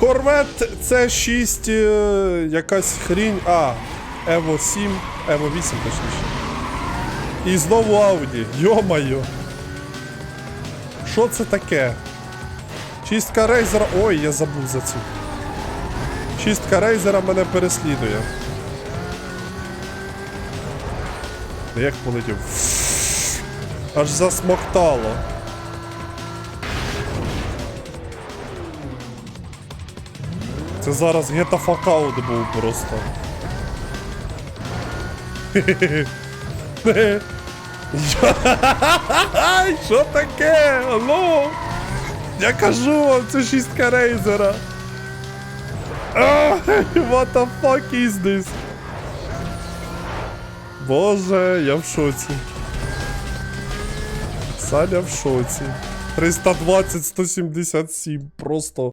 Корвет це 6 е, якась хрінь. А, Evo 7, Evo 8 точніше. І знову Ауді. Йо-майо. Що це таке? Чистка рейзера. Ой, я забув за цю. Чистка рейзера мене переслідує. Як полетів? Аж засмоктало. Це зараз гета факаут був просто. Що таке? Алло? Я кажу вам, це шістка рейзера. What the fuck is this? Боже, я в шоці. Саня в шоці. 320, 177, просто